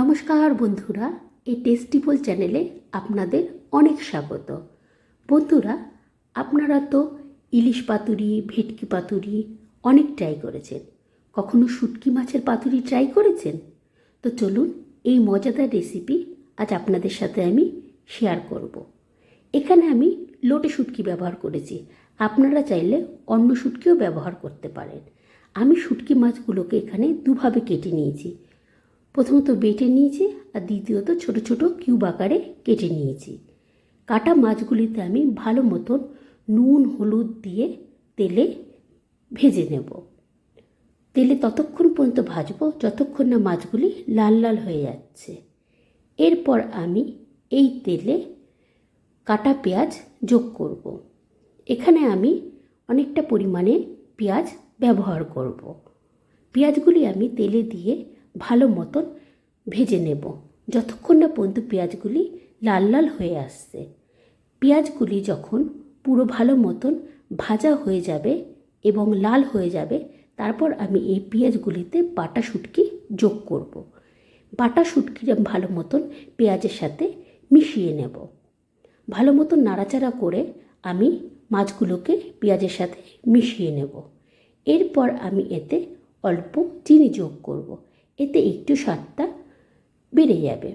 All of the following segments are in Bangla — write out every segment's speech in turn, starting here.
নমস্কার বন্ধুরা, এই টেস্টিফুল চ্যানেলে আপনাদের অনেক স্বাগত। বন্ধুরা, আপনারা তো ইলিশ পাতুরি, ভেটকি পাতুরি অনেক ট্রাই করেছেন। কখনো শুটকি মাছের পাতুরি ট্রাই করেছেন? তো চলুন এই মজাদার রেসিপি আজ আপনাদের সাথে আমি শেয়ার করব। এখানে আমি লোটে শুটকি ব্যবহার করেছি। আপনারা চাইলে অন্য শুটকিও ব্যবহার করতে পারেন। আমি শুটকি মাছগুলোকে এখানে দুভাবে কেটে নিয়েছি। প্রথমত বেটে নিয়েছি আর দ্বিতীয়ত ছোট ছোট কিউব আকারে কেটে নিয়েছি কাটা মাছগুলিতে আমি ভালো মতন নুন, হলুদ দিয়ে তেলে ভেজে নেব তেলে ততক্ষণ পর্যন্ত ভাজবো যতক্ষণ না মাছগুলি লাল লাল হয়ে যাচ্ছে এরপর আমি এই তেলে কাটা পেঁয়াজ যোগ করব। এখানে আমি অনেকটা পরিমাণে পেঁয়াজ ব্যবহার করব। পেঁয়াজগুলি আমি তেলে দিয়ে ভালো মতন ভেজে নেব যতক্ষণ না পর্যন্ত পেঁয়াজগুলি লাল লাল হয়ে আসছে পেঁয়াজগুলি যখন পুরো ভালো মতন ভাজা হয়ে যাবে এবং লাল হয়ে যাবে, তারপর আমি এই পেঁয়াজগুলিতে বাটা শুটকি যোগ করব। বাটা শুটকি ভালো মতন পেঁয়াজের সাথে মিশিয়ে নেব ভালো মতন নাড়াচাড়া করে আমি মাছগুলোকে পেঁয়াজের সাথে মিশিয়ে নেব এরপর আমি এতে অল্প চিনি যোগ করব। এতে একটু স্বাদটা বেড়ে যাবে।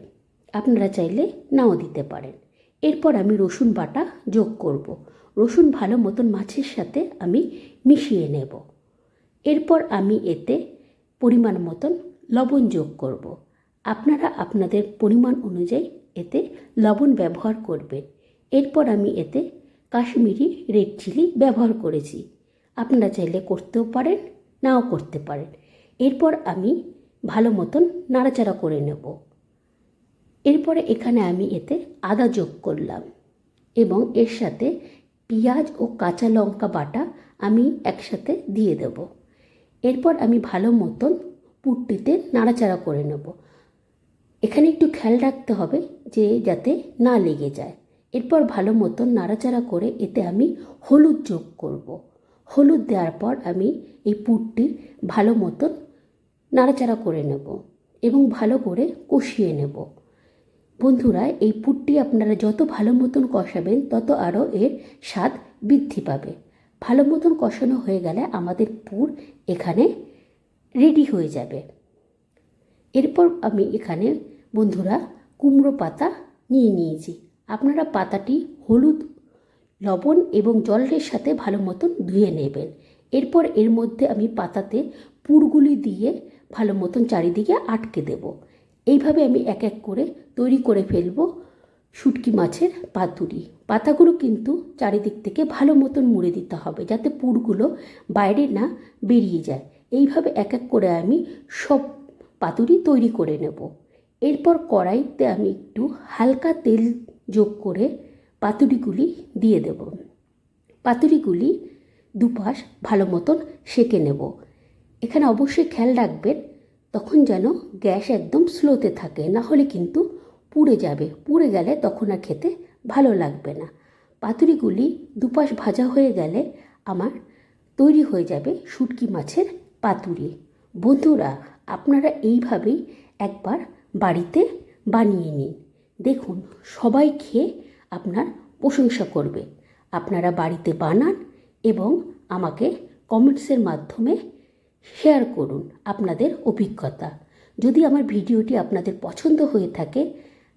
আপনারা চাইলে নাও দিতে পারেন। এরপর আমি রসুন বাটা যোগ করব। রসুন ভালো মতন মাছের সাথে আমি মিশিয়ে নেব। এরপর আমি এতে পরিমাণ মতন লবণ যোগ করব। আপনারা আপনাদের পরিমাণ অনুযায়ী এতে লবণ ব্যবহার করবেন। এরপর আমি এতে কাশ্মীরি রেড চিলি ব্যবহার করেছি। আপনারা চাইলে করতেও পারেন, নাও করতে পারেন। এরপর আমি ভালো মতন নাড়াচাড়া করে নেব। এরপরে এখানে আমি এতে আদা যোগ করলাম এবং এর সাথে পেঁয়াজ ও কাঁচা লঙ্কা বাটা আমি একসাথে দিয়ে দেব। এরপর আমি ভালো মতন পুটটিতে নাড়াচাড়া করে নেব। এখানে একটু খেয়াল রাখতে হবে যে যাতে না লেগে যায়। এরপর ভালো মতন নাড়াচাড়া করে এতে আমি হলুদ যোগ করব। হলুদ দেওয়ার পর আমি এই পুরটি ভালো মতন নাড়াচাড়া করে নেব এবং ভালো করে কষিয়ে নেব। বন্ধুরা, এই পুরটি আপনারা যত ভালো মতন কষাবেন, তত আরও এর স্বাদ বৃদ্ধি পাবে। ভালো মতন কষানো হয়ে গেলে আমাদের পুর এখানে রেডি হয়ে যাবে। এরপর আমি এখানে, বন্ধুরা, কুমড়ো পাতা নিয়ে নিয়েছি। আপনারা পাতাটি হলুদ, লবণ এবং জলের সাথে ভালো মতন ধুয়ে নেবেন। এরপর এর মধ্যে আমি পাতাতে পুরগুলি দিয়ে ভালো মতন চারিদিকে আটকে দেব। এইভাবে আমি এক এক করে তৈরি করে ফেলব শুটকি মাছের পাতুরি। পাতাগুলো কিন্তু চারিদিক থেকে ভালো মতন মুড়ে দিতে হবে যাতে পুরগুলো বাইরে না বেরিয়ে যায়। এইভাবে এক এক করে আমি সব পাতুরি তৈরি করে নেব। এরপর কড়াইতে আমি একটু হালকা তেল যোগ করে পাতুরিগুলি দিয়ে দেব। পাতুরিগুলি দুপাশ ভালো মতন সেঁকে নেব। এখানে অবশ্যই খেয়াল রাখবেন, তখন যেন গ্যাস একদম স্লোতে থাকে, না হলে কিন্তু পুড়ে যাবে। পুড়ে গেলে তখন আর খেতে ভালো লাগবে না। পাতুরিগুলি দুপাশ ভাজা হয়ে গেলে আমার তৈরি হয়ে যাবে শুটকি মাছের পাতুরি। বন্ধুরা, আপনারা এইভাবেই একবার বাড়িতে বানিয়ে নিন। দেখুন, সবাই খেয়ে আপনার প্রশংসা করবে। আপনারা বাড়িতে বানান এবং আমাকে কমেন্টসের মাধ্যমে শেয়ার করুন আপনাদের অভিজ্ঞতা। যদি আমার ভিডিওটি আপনাদের পছন্দ হয়ে থাকে,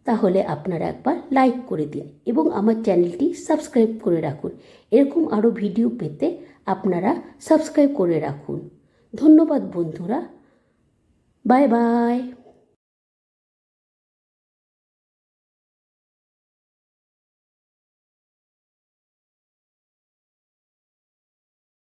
তাহলে আপনারা একবার লাইক করে দিন এবং আমার চ্যানেলটি সাবস্ক্রাইব করে রাখুন। এরকম আরও ভিডিও পেতে আপনারা সাবস্ক্রাইব করে রাখুন। ধন্যবাদ বন্ধুরা। Bye bye